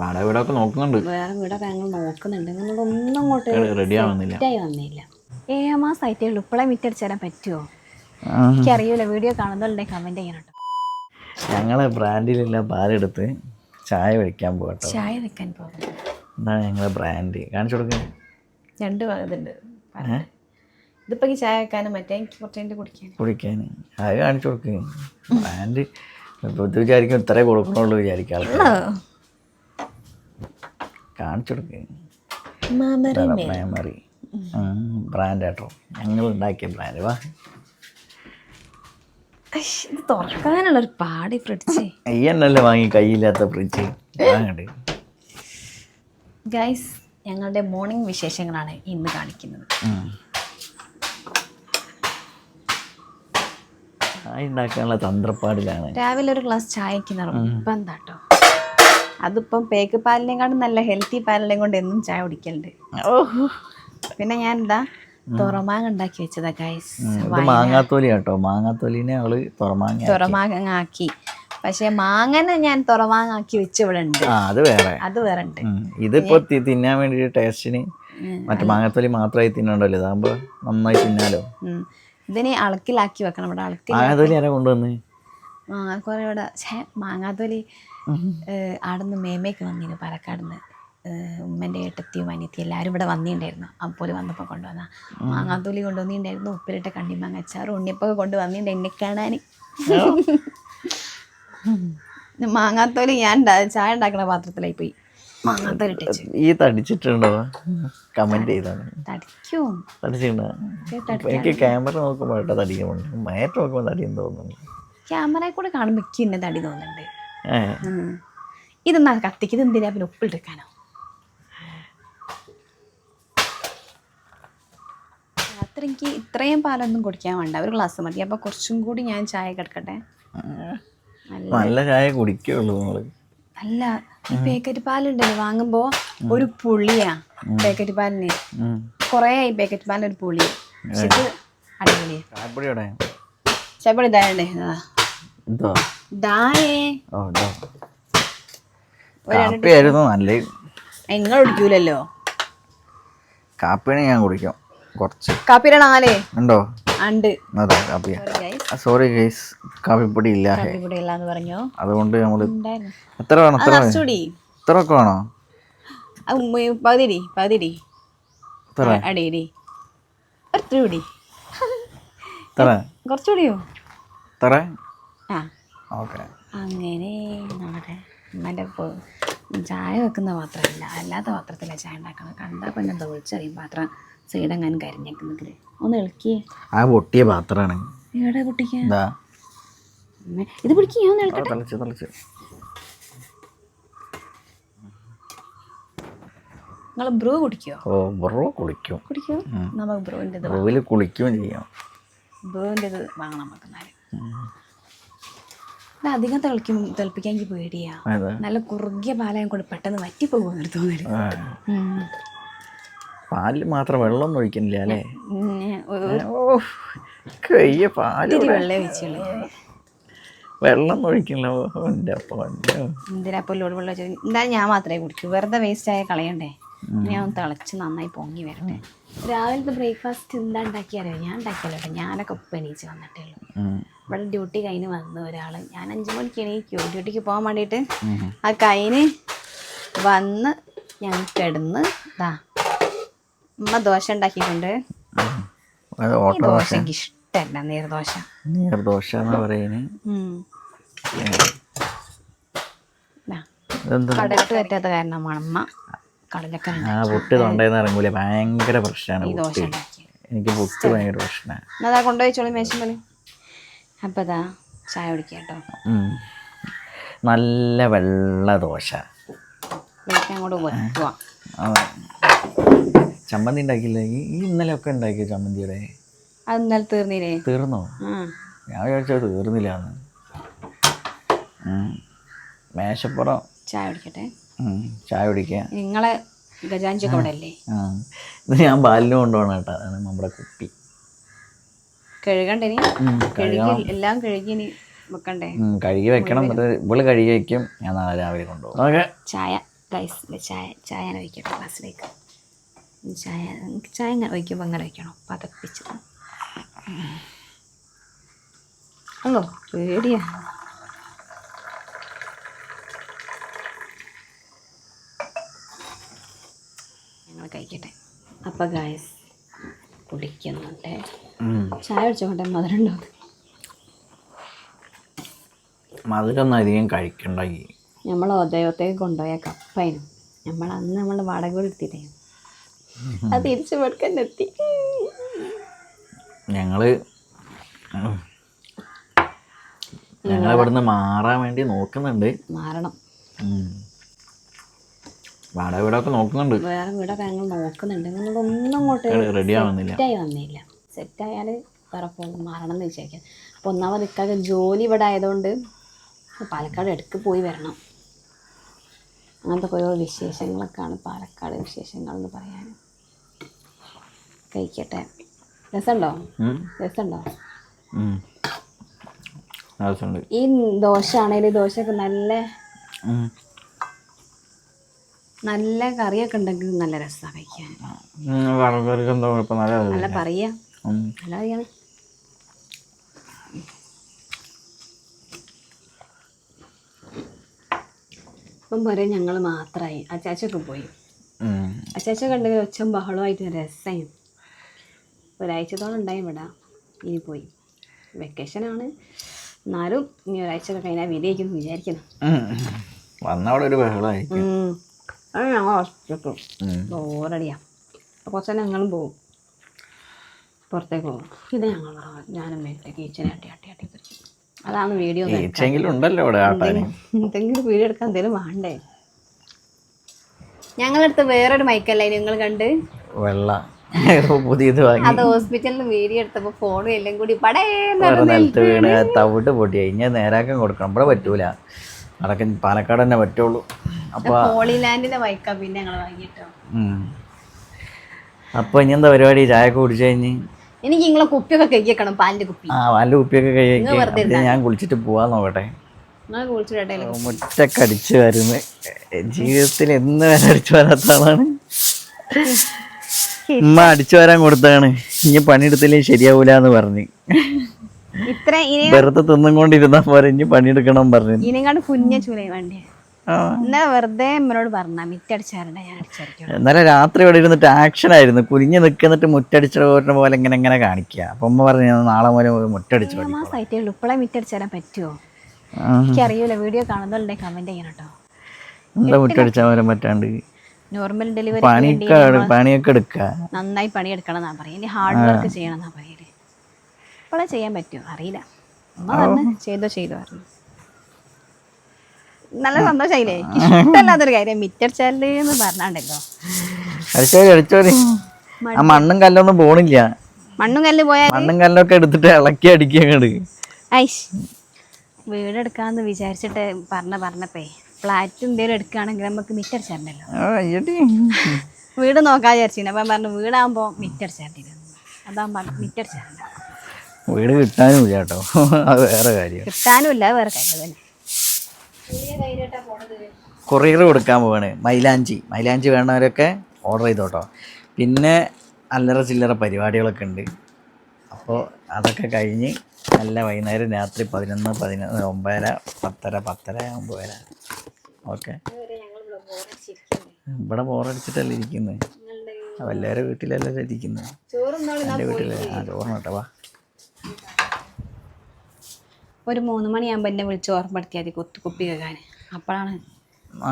വാടക വീടൊക്കെ നോക്കുന്നുണ്ട്. വേറെ വീടൊക്കെ ഞങ്ങൾ നോക്കുന്നുണ്ട്. നിങ്ങളൊന്നും അങ്ങോട്ട് റെഡി ആവുന്നില്ല സെറ്റായി വന്നില്ല. ഏഴാം മാസം ആയിട്ടേ ഉള്ളൂ. ഇപ്പോഴേ മിറ്റടിച്ച് തരാൻ പറ്റുമോ എനിക്കറിയൂല. വീഡിയോ കാണുന്നുണ്ട് കമന്റ് കേട്ടോ. ഞങ്ങളെ ബ്രാൻഡിലുള്ള പാലെടുത്ത് ചായ വെക്കാൻ പോകട്ടോ ചായ വെക്കാൻ പോകും എന്താണ് ഞങ്ങളെ ബ്രാൻഡ് കാണിച്ചു കൊടുക്കുക രണ്ട് ഇതുണ്ട്. ഇതിപ്പോ ചായ വെക്കാനും മറ്റേ എനിക്ക് കുറച്ച് കുടിക്കാൻ കുടിക്കാൻ അത് കാണിച്ചു കൊടുക്കുക ബ്രാൻഡ് ഇപ്പോൾ ഇത് വിചാരിക്കും ഇത്രേ കൊടുക്കണുള്ളൂ വിചാരിക്കും ആൾക്കാർ കാണിച്ചു കൊടുക്കുക മെമ്മറി ബ്രാൻഡ് കേട്ടോ ഞങ്ങൾ ഉണ്ടാക്കിയ ബ്രാൻഡ് വാ. ഇത് തുറക്കാനുള്ള ഒരു പാടി ഫ്രിഡ്ജ് ഈ എന്നല്ലേ വാങ്ങി കയ്യില്ലാത്ത ഫ്രിഡ്ജ് വാങ്ങണ്ട് ഗൈസ് ഞങ്ങളുടെ മോർണിംഗ് വിശേഷങ്ങളാണ് ഇന്ന് കാണിക്കുന്നത്. ചായ ഉണ്ടാക്കാനുള്ള തന്ത്രപ്പാടിലാണ്. രാവിലെ ഒരു ഗ്ലാസ് ചായക്ക് നിർബന്ധാട്ടോ അതിപ്പം പേക്ക് പാലിനെക്കാളും നല്ല ഹെൽത്തി പാലിനെ കൊണ്ട് എന്നും ചായ കുടിക്കലുണ്ട്. പിന്നെ ഞാൻ എന്താ തുറമാങ്ങ ഉണ്ടാക്കി വെച്ചതാ ഗൈസ് മാങ്ങാത്തോലിട്ടോ മാങ്ങാത്തോലി കേട്ടോ മാങ്ങാത്തോലിനെ അവൾ തുറമാങ്ങ തുറമാങ്ങ ആക്കി പക്ഷെ മാങ്ങനെ ഞാൻ തുറവാങ്ങാക്കി വെച്ച് ഇവിടെ ഉണ്ട്. അത് വേറെ. അത് വേറെ ഉണ്ട്. ഇതിപ്പോ തിന്നാൻ വേണ്ടി ടേസ്റ്റിന് മറ്റേ മാങ്ങാത്തോലി മാത്രമായി തിന്നണ്ടല്ലോ. ഇതാകുമ്പോ നന്നായി തിന്നാലോ. ഇതിനെ അളക്കിലാക്കി വെക്കണം. ഇവിടെ അളക്കിൽ മാങ്ങാത്തോലി ആരാ കൊണ്ടുവന്ന്? മാങ്ങാക്കോല ഇവിടെ ഛേ മാങ്ങാത്തോലി ആടുന്ന് മേമയ്ക്ക് വന്നിരുന്നു പാലക്കാടുന്ന്. ഉമ്മന്റെ ഏട്ടത്തിയും അനിയത്തിയും എല്ലാവരും ഇവിടെ വന്നിട്ടുണ്ടായിരുന്നു അപ്പോൾ വന്നപ്പോൾ കൊണ്ടുവന്ന. മാങ്ങാത്തൊലി കൊണ്ടുവന്നിട്ടുണ്ടായിരുന്നു ഉപ്പിലിട്ട കണ്ടിമാങ്ങ അച്ചാറും ഉണ്ണിപ്പൊക്കെ കൊണ്ടുവന്നിട്ടുണ്ട് എന്നെ കാണാൻ മാങ്ങാത്തോലി ഞാൻ ചായ ഉണ്ടാക്കുന്ന പാത്രത്തിലായി പോയി. ഈ തടിച്ചിട്ടുണ്ടോ? കമന്റ് ചെയ്താണ് തടിക്കും. തടിച്ചിട്ടുണ്ടോ? എനിക്ക് ക്യാമറ നോക്കുമ്പോ കേട്ടോ തടിക്കുന്നുണ്ട് മയറ്റ് നോക്കുമ്പോൾ തടിയെന്ന് തോന്നുന്നു. ക്യാമറയിൽ കൂടെ കാണുമ്പോൾ എനിക്ക് ഇന്നെ തടി തോന്നുന്നുണ്ട്. ഇതെന്നാ കത്തിക്ക് ഇത് എന്തിനാ? പിന്നെ ഉപ്പിട്ടെടുക്കാനോ രാത്രി എനിക്ക് ഇത്രയും പാലൊന്നും കുടിക്കാൻ വേണ്ട. ഒരു ഗ്ലാസ് മതി. അപ്പോൾ കുറച്ചും കൂടി ഞാൻ ചായ കിടക്കട്ടെ. നല്ല ചായ കുടിക്കുള്ളൂ നമ്മൾ അല്ല ഈ പാക്കറ്റ് പാലുണ്ടല്ലോ വാങ്ങുമ്പോ ഒരു പുളിയാ പാക്കറ്റ് പാലിന് കൊറേ ഈ പാക്കറ്റ് പാലിന് ഒരു പുളി. പക്ഷെ അടിപൊളിയാ. ചേപ്പടി ഇതായണ്ടേ കാപ്പിയായിരുന്നു നല്ല നിങ്ങൾ കുടിക്കൂലല്ലോ? കാപ്പിയാണ് ഞാൻ കുടിക്കും കുറച്ച്. കാപ്പിയുടെ നാലേ ഉണ്ടോ? ഉണ്ട്. അതാ കാപ്പിയാ. ഗൈസ് സോറി ഗൈസ് കാപ്പിപ്പൊടി ഇല്ല. ഹേ. ഇവിടെ ഇല്ലാന്ന് പറഞ്ഞു? അതുകൊണ്ട് നമ്മൾ എത്ര വേണം എത്ര എത്ര ഒക്കെ വേണോ? പകുതിടി പകുതിടി അടിയിടി കുറച്ചുകൂടി എത്ര? കുറച്ചുകൂടിയോ? എത്ര? ആ. ഓക്കെ. അങ്ങനെ നമ്മുടെ ഉമ്മന്റെ ചായ വെക്കുന്ന പാത്രമല്ല അല്ലാത്ത പാത്രത്തിലാണ് ചായ ഉണ്ടാക്കണം കണ്ടാൽ പിന്നെ എന്താ ഒഴിച്ചറിയും പാത്രം സൈഡെങ്ങാനും കരിഞ്ഞേക്കുന്നെങ്കിൽ ഒന്ന് ഇളക്കിയേ ആ പൊട്ടിയ പാത്രമാണ്. എവിടെ പൊട്ടിക്കാ എന്താ ഇത് പിടിക്കുക ഞാൻ ഒന്ന് ഇളക്കട്ടെ? നിങ്ങൾ ബ്രൂ കുടിക്കുമോ ഓ ബ്രോ കുളിക്കും. കുടിക്കുമോ നമുക്ക് ബ്രൂവിന്റെ ഇത് ബ്രോയിൽ കുളിക്കുകയും ചെയ്യാം. ബ്രൂവിന്റെ ഇത് വാങ്ങണം നമുക്ക് എന്നാലും അധികം തിളക്കും തിളപ്പിക്കാൻ എനിക്ക് പേടിയാ. അതെ. നല്ല കുറുകിയ പാലായം കൊണ്ട് പെട്ടെന്ന് വറ്റിപ്പോകുമെന്നൊരു തോന്നൽ. ആ. പാലിൽ മാത്രം വെള്ളം ഒഴിക്കുന്നില്ല അല്ലേ? ഉം, ഒരു ഓ കയ്യ പാൽ ഇത്തിരി വെള്ളേ വെച്ചുള്ളൂ വെള്ളം ഒഴിക്കില്ല. എന്റെ പൊന്നോ. എന്തിനാ ഇപ്പോൾ ലോഡ് വെള്ളം വെച്ചത് എന്തായാലും ഞാൻ മാത്രമേ കുടിക്കൂ. വെറുതെ വേസ്റ്റ് ആയ കളയണ്ടേ? ഞാൻ ഒന്ന് തിളച്ച് നന്നായി പൊങ്ങി വരട്ടെ. രാവിലത്തെ ബ്രേക്ക്ഫാസ്റ്റ് എന്താ ഉണ്ടാക്കിയാലോ ഞാൻ ഉണ്ടാക്കിയാലോ കേട്ടോ. ഞാനൊക്കെ ഉപ്പ് എണീച്ച് വന്നിട്ടേ ഉള്ളൂ. ഉം. ഇവിടെ ഡ്യൂട്ടി കഴിഞ്ഞ് വന്നു ഒരാൾ ഞാൻ അഞ്ചു മണിക്ക് എണീക്കോ. ഡ്യൂട്ടിക്ക് പോകാൻ വേണ്ടിയിട്ട് ആ കൈന് വന്ന് ഞാൻ കിടന്ന് ഇതാ ഉമ്മ ദോശ ഉണ്ടാക്കിയിട്ടുണ്ട്. ദോശ എനിക്ക് ഇഷ്ടമല്ല നീർദോശ. നീർദോശ എന്ന് പറയുന്നത് കടലിട്ട് പറ്റാത്ത കാരണമാണ് അമ്മ കടലൊക്കെ ആ പുട്ട് തൊണ്ടയിൽ നിന്ന് ഭയങ്കര പ്രശ്നമാണ് എനിക്ക് പുട്ട് ഭയങ്കര പ്രശ്നമാണ് എന്നാ അതാ കൊണ്ടുപോയിച്ചോളി മേശമേൽ അപ്പം അതാ ചായ കുടിക്കുക കേട്ടോ നല്ല വെള്ള ദോശ. അങ്ങോട്ട് ചമ്മന്തി ഉണ്ടാക്കിയില്ല? ഈ ഇന്നലെ ഒക്കെ ഉണ്ടാക്കിയ ചമ്മന്തിയുടെ? അത് ഇന്നലെ തീർന്നില്ലേ? തീർന്നോ? ഞാൻ വിചാരിച്ചത് തീർന്നില്ല മേശപ്പുറം. ചായ കുടിക്കട്ടെ. ചായ കുടിക്കുക നിങ്ങളെ ഗജാഞ്ചൊക്കെ അവിടെ അല്ലേ ഇത് ഞാൻ ബാലിനും കൊണ്ടുപോകണം കേട്ടോ. അതാണ് നമ്മുടെ കുപ്പി കഴുകണ്ടേ ഇനി? കഴുകി എല്ലാം കഴുകി ഇനി വെക്കണ്ടേ? കഴുകി വെക്കണം. ഇവൾ കഴുകി വെക്കും. ഞാൻ നാളെ രാവിലെ കൊണ്ടുപോകും. ഓക്കെ. ചായ ഗൈസ് ചായ ചായ ഞാൻ ഒഴിക്കട്ടെ ഗ്ലാസ്സിലേക്ക് ചായ എനിക്ക് ചായ ഇങ്ങനെ ഒഴിക്കുമ്പോൾ ഇങ്ങനെ ഒഴിക്കണം. പതപ്പിച്ച് അല്ലോ പേടിയാ. ഞങ്ങൾ കഴിക്കട്ടെ. അപ്പം ഗായസ് കുടിക്കുന്നുണ്ട്. ചായ കുടിച്ചോട്ടെ മധുരം ഉണ്ടോ മധുരമൊന്നും അധികം കഴിക്കണ്ട. നമ്മൾ ഉദയത്തേക്ക് കൊണ്ടുപോയ കപ്പയിനും നമ്മൾ അന്ന് നമ്മൾ വാടക വീട് അത് തിരിച്ചു കൊടുക്കാൻ എത്തി ഞങ്ങൾ. ഞങ്ങൾ ഇവിടുന്ന് മാറാൻ വേണ്ടി നോക്കുന്നുണ്ട്. മാറണം. വാടക വീടൊക്കെ നോക്കുന്നുണ്ട്. വേറെ വീടൊക്കെ ഞങ്ങൾ നോക്കുന്നുണ്ട്. നിങ്ങളൊന്നും അങ്ങോട്ട് റെഡി ആവുന്നില്ല. വന്നില്ല. സെറ്റായാൽ വേറെ പോകും മാറണം എന്ന് വിചാരിക്കാം. അപ്പോൾ ഒന്നാമത് ഇക്കാക്ക് ജോലി ഇവിടെ ആയതുകൊണ്ട് പാലക്കാട് ഇടയ്ക്ക് പോയി വരണം. അങ്ങനത്തെ ഓരോ വിശേഷങ്ങളൊക്കെയാണ് പാലക്കാട് വിശേഷങ്ങൾ എന്ന് പറയാൻ കഴിക്കട്ടെ. രസമുണ്ടോ? രസമുണ്ടോ. ഈ ദോശ ആണെങ്കിൽ ദോശയൊക്കെ നല്ല നല്ല കറിയൊക്കെ ഉണ്ടെങ്കിൽ നല്ല രസമാണ് കഴിക്കാൻ. നല്ല പറയാ. കറിയാണ് ഇപ്പം പോരെ ഞങ്ങൾ മാത്രമായി അച്ചാച്ചൊക്കെ പോയി. അച്ചാച്ച കണ്ടെങ്കിൽ ഒച്ച ബഹളമായിട്ട് രസമായി ഒരാഴ്ചത്തോളം ഉണ്ടായി ഇവിടെ. ഇനി പോയി. വെക്കേഷനാണ്. എന്നാലും ഇനി ഒരാഴ്ചയൊക്കെ കഴിഞ്ഞാൽ വിധിയായിരിക്കും വിചാരിക്കുന്നു. വന്നവിടെ ഒരു ബഹളമായിരിക്കും. അത് ഞങ്ങൾ. ബോറടിയാ. കുറച്ച് ഞങ്ങളും പോകും പുറത്തേക്ക് പോകും. ഇത് ഞങ്ങൾ ഞാനും മേലെ കിച്ചനെ അട്ടി അട്ടി അട്ടി തിരിച്ചു അതാണ് വീഡിയോ ഉണ്ടല്ലോ ഇവിടെ എന്തെങ്കിലും വീഡിയോ എടുക്കാൻ എന്തെങ്കിലും വേണ്ടേ? ഞങ്ങളടുത്ത് വേറൊരു മൈക്കല്ലേ നിങ്ങൾ കണ്ട്? വെള്ള. പുതിയത് വാങ്ങി. അത് ഹോസ്പിറ്റലിൽ വീഡിയോ എടുത്തപ്പോൾ ഫോണും എല്ലാം കൂടി നിലത്ത് വീണ് തവിട്ട് പൊട്ടി ഞാൻ നേരാക്കാൻ കൊടുക്കണം. ഇവിടെ പറ്റൂല. അതൊക്കെ പാലക്കാട് തന്നെ പറ്റുള്ളൂ. അപ്പൊ ഹോളിലാൻഡിന്റെ മൈക്കാ പിന്നെ ഞങ്ങൾ വാങ്ങിയിട്ടോ. ഉം. അപ്പൊ ഇനി എന്താ പരിപാടി? ചായ കുടിച്ചു കഴിഞ്ഞ് എനിക്ക് നിങ്ങളെ കുപ്പിയൊക്കെ കഴിക്കണം പാലിന്റെ കുപ്പി. ആ പാലിന്റെ കുപ്പിയൊക്കെ ഇങ്ങ് ഞാൻ കുളിച്ചിട്ട് പോവാൻ നോക്കട്ടെ. മുറ്റക്കടിച്ചു വരുന്ന. ജീവിതത്തിൽ എന്ന് വരെ അടിച്ചു വരാത്ത ആളാണ്. ഉമ്മ അടിച്ചു വരാൻ കൊടുത്താണ് ഇനി പണിയെടുത്തില്ലേ ശരിയാവൂല എന്ന് പറഞ്ഞു. വെറുതെ തിന്നും കൊണ്ടിരുന്നാ പോരെ ഇനി പണിയെടുക്കണം പറഞ്ഞു. ഇതിനെക്കാണ്ട് കുഞ്ഞ ചൂലേ വേണ്ടി ഇന്നലെ വെറുതെ അമ്മനോട് പറഞ്ഞ മിറ്റടിച്ചാറുണ്ട് ഞാൻ അടിച്ചടിക്കണം ഇന്നലെ രാത്രി ഇവിടെ ഇരുന്നിട്ട് ആക്ഷൻ ആയിരുന്നു കുനിഞ്ഞ് നിൽക്കുന്നിട്ട് മുറ്റടിച്ച പോലെ ഇങ്ങനെ ഇങ്ങനെ കാണിക്കുക. അപ്പൊ അമ്മ പറഞ്ഞു "ഞാൻ നാളെ മുതൽ മുറ്റടിച്ചു മാസമായിട്ടേ ഉള്ളൂ. ഇപ്പോഴേ മിറ്റടിച്ചാരാൻ പറ്റുമോ എനിക്കറിയൂല. വീഡിയോ കാണുന്നവരുടെ കമന്റ് ചെയ്യണം കേട്ടോ എന്താ മുറ്റടിച്ചാൽ പോലെ പറ്റാണ്ട്? നോർമൽ ഡെലിവറി പണിയൊക്കെ എടുക്കുക നന്നായി പണിയെടുക്കണം എന്നാ പറയുക ഇനി ഹാർഡ് വർക്ക് ചെയ്യണം എന്നാ പറയൽ. ഇപ്പോഴേ ചെയ്യാൻ പറ്റുമോ അറിയില്ല. അമ്മ പറഞ്ഞു ചെയ്തോ ചെയ്തോ പറഞ്ഞു നല്ല സന്തോഷായില്ലേ? ഇഷ്ടമല്ലാത്തൊരു കാര്യം മിറ്റടിച്ചാൽ എന്ന് പറഞ്ഞാണ്ടല്ലോ. അടിച്ചോരി അടിച്ചോരി ആ മണ്ണും കല്ലൊന്നും പോണില്ല. മണ്ണും കല്ല് പോയാൽ മണ്ണും കല്ലൊക്കെ എടുത്തിട്ട് ഇളക്കി അടിക്കുക അങ്ങോട്ട് ഐഷ് വീടെടുക്കാന്ന് വിചാരിച്ചിട്ട് പറഞ്ഞ പറഞ്ഞപ്പേ ഫ്ലാറ്റ് എന്തെങ്കിലും എടുക്കുകയാണെങ്കിൽ നമുക്ക് മിറ്റടിച്ചാണ്ടല്ലോ. വീട് നോക്കാൻ വിചാരിച്ചിരുന്നു. അപ്പം പറഞ്ഞു വീടാകുമ്പോൾ മിറ്റടിച്ചാണ്ടിരുന്നു. അതാകുമ്പോൾ മിറ്റടിച്ചാറുണ്ട് വീട് കിട്ടാനും ഇല്ല കേട്ടോ. അത് വേറെ കാര്യം. കിട്ടാനും ഇല്ല വേറെ കാര്യം. തന്നെ കൊറിയർ കൊടുക്കാൻ പോവാണ്. മൈലാഞ്ചി. മൈലാഞ്ചി വേണവരൊക്കെ ഓർഡർ ചെയ്തോട്ടോ. പിന്നെ അല്ലറ ചില്ലറ പരിപാടികളൊക്കെ ഉണ്ട്. അപ്പോൾ അതൊക്കെ കഴിഞ്ഞ് നല്ല വൈകുന്നേരം രാത്രി പതിനൊന്ന് പതിനൊന്ന് ഒമ്പതര പത്തര പത്തര ഒമ്പതര ഓക്കെ. ഇവിടെ ബോറടിച്ചിട്ടല്ലേ ഇരിക്കുന്നത് വല്ലവരെ വീട്ടിലല്ലേ ഇരിക്കുന്നത് എന്റെ വീട്ടിൽ ആ ചോറിന് കേട്ടോ വാ. ഒരു മൂന്ന് മണിയാകുമ്പോൾ എന്നെ വിളിച്ച് ഓർമ്മപ്പെടുത്തിയാൽ മതി കൊത്തു കുപ്പി കേൾക്കാൻ അപ്പോഴാണ്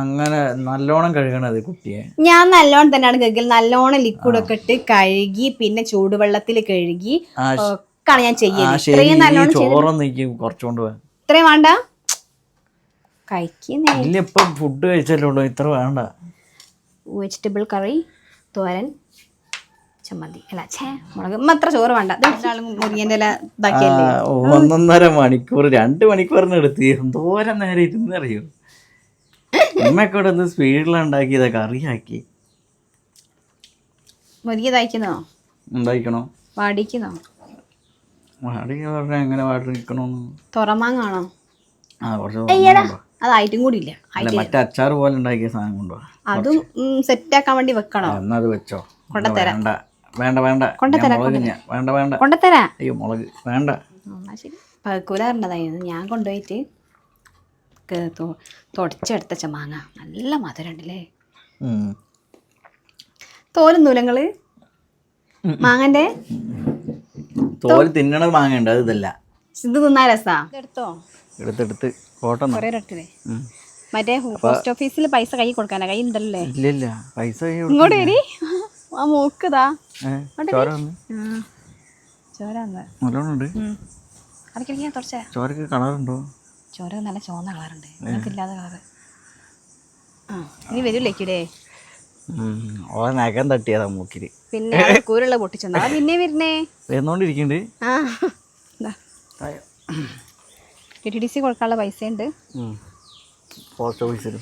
അങ്ങനെ നല്ലോണം കഴുകണത് കുട്ടിയെ? ഞാൻ നല്ലോണം തന്നെയാണ് കഴുകൽ നല്ലോണം ലിക്വിഡ് ഒക്കെ ഇട്ട് കഴുകി പിന്നെ ചൂടുവെള്ളത്തിൽ കഴുകി ഒക്കെയാണ് ഞാൻ ചെയ്യൽ. ഇത്രയും നല്ലോണം കുറച്ചുകൊണ്ട് ഇത്രയും വേണ്ട? കഴിക്കുന്നേ ഇപ്പം ഫുഡ് കഴിച്ചല്ലോ ഇത്ര വേണ്ട. വെജിറ്റബിൾ കറി തോരൻ. ചമ്മന്തി അല്ല ഛേ മുളക് അത്ര ചോറ് വേണ്ട. ഇല ഇതാക്കിയല്ലേ? ഒന്നൊന്നര മണിക്കൂർ രണ്ട് മണിക്കൂറിന് എടുത്ത് എന്തോരം നേരം ഇരുന്ന് അറിയോ ഉമ്മയൊക്കെ ഇവിടെ ഒന്ന് സ്പീഡിലുണ്ടാക്കിയതാ കറിയാക്കി. മുരിയതായിക്കുന്നോ എന്തായിക്കണോ? വാടിക്കുന്നോ വാടി പറഞ്ഞാൽ എങ്ങനെ വാടി നിൽക്കണോന്ന് തുറമാങ്ങാണോ? ആ കുറച്ച് അതായിട്ടും കൂടി ഇല്ല അല്ല മറ്റേ അച്ചാർ പോലെ ഉണ്ടാക്കിയ സാധനം കൊണ്ടോ അതും സെറ്റാക്കാൻ വേണ്ടി വെക്കണോ? എന്നാ അത് വെച്ചോ. വേണ്ട. വേണ്ട വേണ്ട. വേണ്ട വേണ്ട. കൊണ്ടുത്തരാ. അയ്യോ മുളക്. വേണ്ട. ശരി. പകുലാറുണ്ടതായിരുന്നു. ഞാൻ കൊണ്ടുപോയിട്ട് തുടച്ചെടുത്ത ചമാങ്ങ. നല്ല മധുരം ഉണ്ടല്ലേ ഉം. തോലും നൂലങ്ങൾ മാങ്ങന്റെ? തോൽ തിന്നണത് വാങ്ങണ്ട അത് ഇതല്ല. ഇത് തിന്നാ രസാ? എടുത്തോ? എടുത്തെടുത്ത് മറ്റേ പോസ്റ്റ് ഓഫീസിൽ പൈസ കൈ കൊടുക്കാനാ? കൈ ഉണ്ടല്ലേ ഇല്ല ഇല്ല പൈസ ഇങ്ങോട്ട് വരി. ആ മൂക്കുതാ ചോര ചോരക്ക് കളറുണ്ടോ? നല്ല ചുവന്ന കളറുണ്ട്. ഇല്ലാതെ കളറ്. ഇനി വരൂലേക്കൂലേ ഓ നഖം തട്ടിയതാ മൂക്കിൽ. പിന്നെ കൂരുള്ള പൊട്ടിച്ചെന്നാ? പിന്നെ വരുന്നേ. വരുന്നോണ്ടിരിക്കുന്നുണ്ട് ടി ടി സി കൊടുക്കാനുള്ള പൈസ ഉണ്ട് പോസ്റ്റ് ഓഫീസിൽ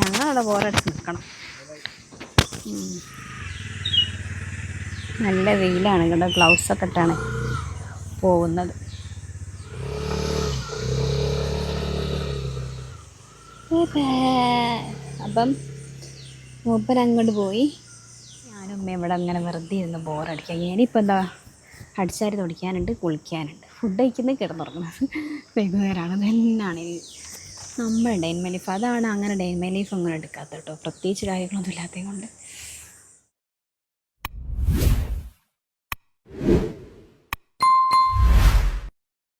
ഞങ്ങളവിടെ ബോറടിച്ച് നിൽക്കണം. നല്ല വെയിലാണ് കേട്ടോ. ഗ്ലൗസ് ഒക്കെ ഇട്ടാണ് പോകുന്നത്. അപ്പം മൂപ്പൻ അങ്ങോട്ട് പോയി. ഞാനും ഇവിടെ അങ്ങനെ വെറുതെ ഇരുന്ന് ബോറടിക്കുക ഇനിയിപ്പോൾ എന്താ? അടിച്ചാരി തുടയ്ക്കാനുണ്ട് കുളിക്കാനുണ്ട്. ഫുഡ് കഴിക്കുന്നത് കിടന്നുറങ്ങുന്നത്. വൈകുന്നേരമാണ്. തന്നെയാണ് നമ്മുടെ ഡെയിൻമേ ലീഫ് അതാണ് അങ്ങനെ ഡെയിൻമേ ലീഫ് അങ്ങനെ എടുക്കാത്ത കേട്ടോ. പ്രത്യേകിച്ച് കാര്യങ്ങളൊന്നും ഇല്ലാത്തത് കൊണ്ട്.